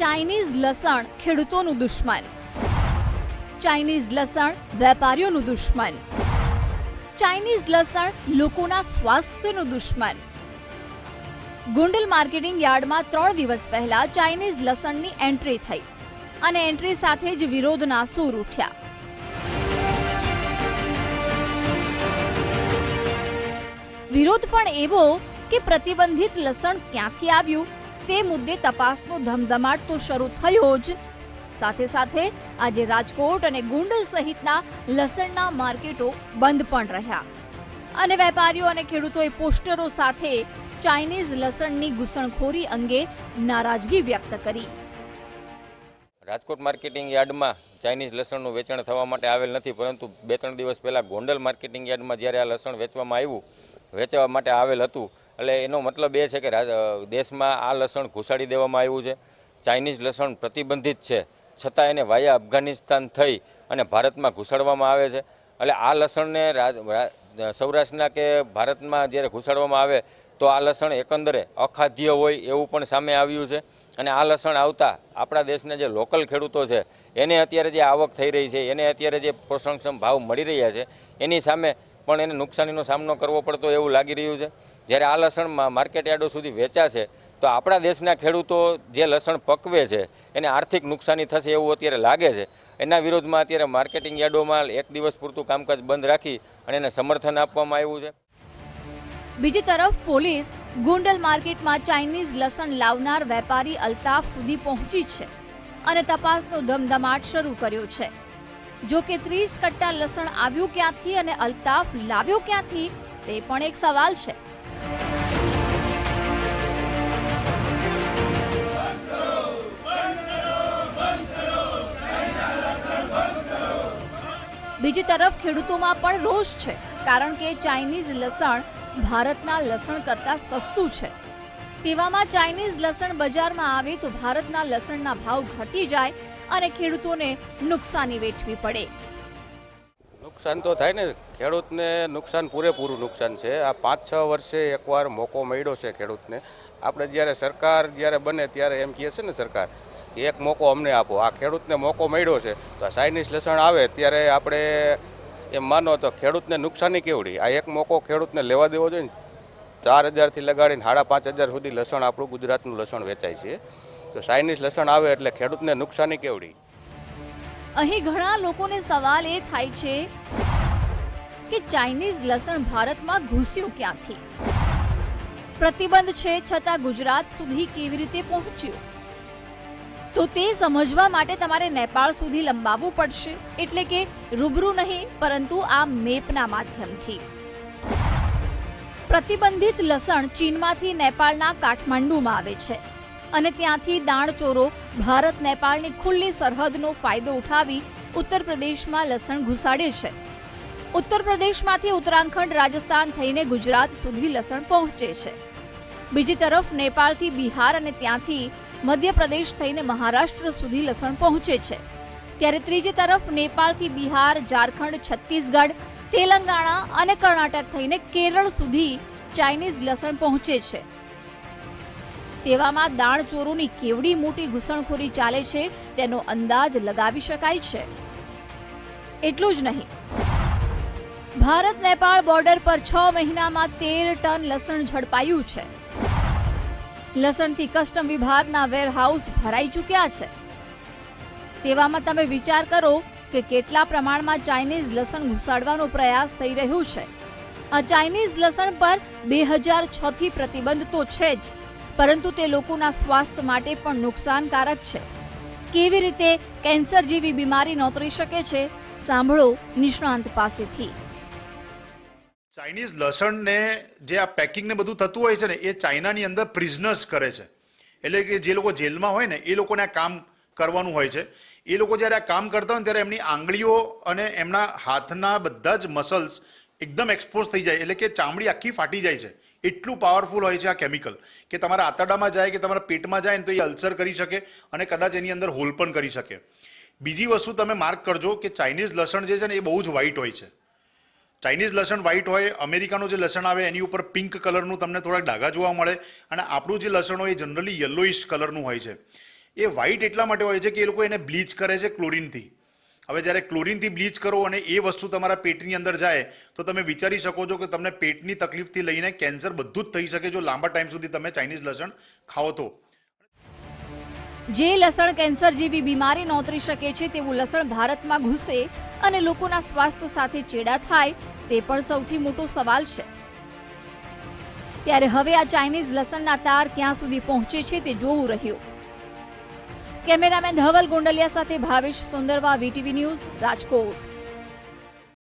Chinese લસણ ખેડૂતોનું દુશ્મન. ચાઇનીઝ લસણ વેપારીઓનું દુશ્મન. ચાઇનીઝ લસણ લોકોના સ્વાસ્થ્યનું દુશ્મન. ગુંડલ માર્કેટિંગ યાર્ડમાં ત્રણ દિવસ પહેલા ચાઇનીઝ લસણની એન્ટ્રી થઈ અને એન્ટ્રી સાથે જ વિરોધના સૂર ઉઠ્યા. વિરોધ પણ એવો કે પ્રતિબંધિત લસણ ક્યાંથી આવ્યું? તે મુદ્દે તપાસનો ધમધમાટ તો શરૂ થયો જ. સાથે સાથે આજે રાજકોટ અને ગુંડલ સહિતના લસણના માર્કેટો બંધ પણ રહ્યા. અને વેપારીઓ અને ખેડૂતોએ પોસ્ટરો સાથે ચાઇનીઝ લસણની ઘૂસણખોરી અંગે નારાજગી વ્યક્ત કરી. રાજકોટ માર્કેટિંગ યાર્ડમાં ચાઇનીઝ લસણનું વેચાણ થવા માટે આવેલ નથી, પરંતુ બે ત્રણ દિવસ પહેલાં ગોંડલ માર્કેટિંગ યાર્ડમાં જ્યારે આ લસણ વેચવામાં આવ્યું વેચવા માટે આવેલ હતું. એટલે એનો મતલબ એ છે કે દેશમાં આ લસણ ઘુસાડી દેવામાં આવ્યું છે. ચાઇનીઝ લસણ પ્રતિબંધિત છે. છતાં એને વાયા અફઘાનિસ્તાન થઈ અને ભારતમાં ઘુસાડવામાં આવે છે. એટલે આ લસણને સૌરાષ્ટ્રના કે ભારતમાં જ્યારે ઘુસાડવામાં આવે તો આ લસણ એકંદરે અખાદ્ય હોય એવું પણ સામે આવ્યું છે. અને આ લસણ આવતા આપણા દેશના જે લોકલ ખેડૂતો છે, એને અત્યારે જે આવક થઈ રહી છે, એને અત્યારે જે પોષણક્ષમ ભાવ મળી રહ્યા છે, એની સામે પણ એને નુકસાનીનો સામનો કરવો પડતો એવું લાગી રહ્યું છે. જ્યારે આ લસણ મા- માર્કેટ યાર્ડો સુધી વેચાશે તો આપણા દેશના ખેડૂતો જે લસણ પકવે છે, એને આર્થિક નુકસાની થશે એવું અત્યારે લાગે છે. એના વિરોધમાં અત્યારે માર્કેટિંગ યાર્ડોમાં એક દિવસ પૂરતું કામકાજ બંધ રાખી અને એને સમર્થન આપવામાં આવ્યું છે. બીજી તરફ પોલીસ ગુંડલ માર્કેટમાં ચાઇનીઝ લસણ લાવનાર વેપારી અલ્તાફ સુધી પહોંચી છે અને તપાસનો ધમધમાટ શરૂ કર્યો છે. જો કે ત્રીસ કટ્ટા લસણ આવ્યું ક્યાંથી અને અલ્તાફ લાવ્યો ક્યાંથી, તે પણ એક સવાલ છે. બીજી તરફ ખેડૂતોમાં પણ રોષ છે, કારણ કે ચાઇનીઝ લસણ ભારતના લસણ કરતાં સસ્તું છે. તેવામાં ચાઇનીઝ લસણ બજારમાં આવે તો ભારતના લસણના ભાવ ઘટી જાય અને ખેડૂતોને નુકસાની વેઠવી પડે. નુકસાન તો થાય ને. ખેડૂતને નુકસાન પૂરેપૂરું નુકસાન છે. આ પાંચ છ વર્ષે એકવાર મોકો મળ્યો છે ખેડૂતને. આપણે જ્યારે સરકાર જ્યારે બને ત્યારે એમ કહે છે ને સરકાર એક મોકો અમને આપો. આ ખેડૂતને મોકો મળ્યો છે, તો આ ચાઇનીઝ લસણ આવે ત્યારે આપણે એમ માનો તો ખેડૂતને નુકસાની કેવડી? આ એક મોકો ખેડૂતને લેવા દેવો જોઈએ ચાર હજારથી લગાડીને સાડા પાંચ હજાર સુધી લસણ આપણું ગુજરાતનું લસણ વેચાય છે. તો ચાઇનીઝ લસણ આવે એટલે ખેડૂતને નુકસાની કેવડી? અહીં ઘણા લોકોને સવાલ એ થાય છે કે ચાઇનીઝ લસણ ભારતમાં ઘૂસ્યું ક્યાંથી? પ્રતિબંધ છે છતાં ગુજરાત સુધી કેવી રીતે પહોંચ્યું? તો તે સમજવા માટે તમારે નેપાળ સુધી લંબાવવું પડશે. એટલે કે રૂબરૂ નહીં, પરંતુ આ મેપના માધ્યમથી. પ્રતિબંધિત લસણ ચીનમાંથી નેપાળના કાઠમાંડુમાં આવે છે. અને ત્યાંથી દાણચોરો ભારત નેપાળની ખુલ્લી સરહદનો ફાયદો ઉઠાવી ઉત્તર પ્રદેશમાં લસણ ઘુસાડે છે. ઉત્તર પ્રદેશમાંથી ઉત્તરાખંડ, રાજસ્થાન થઈને ગુજરાત સુધી લસણ પહોંચે છે. બીજી તરફ નેપાળથી બિહાર અને ત્યાંથી મધ્યપ્રદેશ થઈને મહારાષ્ટ્ર સુધી લસણ પહોંચે છે. ત્યારે ત્રીજી તરફ નેપાળથી બિહાર, ઝારખંડ, છત્તીસગઢ, તેલંગાણા અને કર્ણાટક થઈને કેરળ સુધી ચાઇનીઝ લસણ પહોંચે છે. તેવામાં દાણચોરોની કેવડી મોટી ઘૂસણખોરી ચાલે છે, તેનો અંદાજ લગાવી શકાય છે. એટલું જ નહીં. ભારત નેપાળ બોર્ડર પર છ મહિનામાં તેર ટન લસણ ઝડપાયું છે. લસણથી કસ્ટમ વિભાગના વેરહાઉસ ભરાઈ ચૂક્યા છે. તેવામાં તમે વિચાર કરો કે કેટલા પ્રમાણમાં ચાઇનીઝ લસણ ઘુસાડવાનો પ્રયાસ થઈ રહ્યો છે. આ ચાઇનીઝ લસણ પર બે હજાર છથી પ્રતિબંધ તો છે જ. પરંતુ તે લોકોના સ્વાસ્થ્ય માટે પણ નુકસાનકારક છે. કેવી રીતે કેન્સર જેવી બીમારી નોતરી શકે છે, સાંભળો નિષ્ણાંત પાસેથી. ચાઇનીઝ લસણને જે આ પેકિંગને બધું થતું હોય છે ને, એ ચાઇનાની અંદર પ્રિઝનર્સ કરે છે. એટલે કે જે લોકો જેલમાં હોય ને, એ લોકોને આ કામ કરવાનું હોય છે. એ લોકો જ્યારે આ કામ કરતા હોય ત્યારે એમની આંગળીઓ અને એમના હાથના બધા જ મસલ્સ એકદમ એક્સપોઝ થઈ જાય, એટલે કે ચામડી આખી ફાટી જાય છે. એટલું પાવરફુલ હોય છે આ કેમિકલ કે તમારા આંતરડામાં જાય કે તમારા પેટમાં જાય ને તો એ અલ્સર કરી શકે અને કદાચ એની અંદર હોલ પણ કરી શકે. બીજી વસ્તુ તમે માર્ક કરજો કે ચાઇનીઝ લસણ જે છે ને એ બહુ જ વ્હાઈટ હોય છે. ચાઇનીઝ લસણ વ્હાઈટ હોય, અમેરિકાનું જે લસણ આવે એની ઉપર પિંક કલરનું તમને થોડાક ડાઘા જોવા મળે અને આપણું જે લસણ હોય એ જનરલી યલોઇશ કલરનું હોય છે. એ વ્હાઇટ એટલા માટે હોય છે કે એ લોકો એને બ્લીચ કરે છે ક્લોરીનથી હવે જ્યારે ક્લોરીનથી બ્લીચ કરો અને એ વસ્તુ તમારા પેટની અંદર જાય, તો તમે વિચારી શકો છો કે તમને પેટની તકલીફથી લઈને કેન્સર બધું જ થઈ શકે જો લાંબા ટાઈમ સુધી તમે ચાઇનીઝ લસણ ખાઓ તો. જે લસણ કેન્સર જેવી બીમારી નોતરી શકે છે તેવું લસણ ભારતમાં ઘૂસે અને લોકોના સ્વાસ્થ્ય સાથે ચેડા થાય, તે પણ સૌથી મોટો સવાલ છે. ત્યારે હવે આ ચાઇનીઝ લસણના તાર ક્યાં સુધી પહોંચે છે તે જોવું રહ્યું. કેમેરામેન ધવલ ગોંડલિયા સાથે ભાવેશ સુંદરવા વીટીવી ન્યૂઝ રાજકોટ.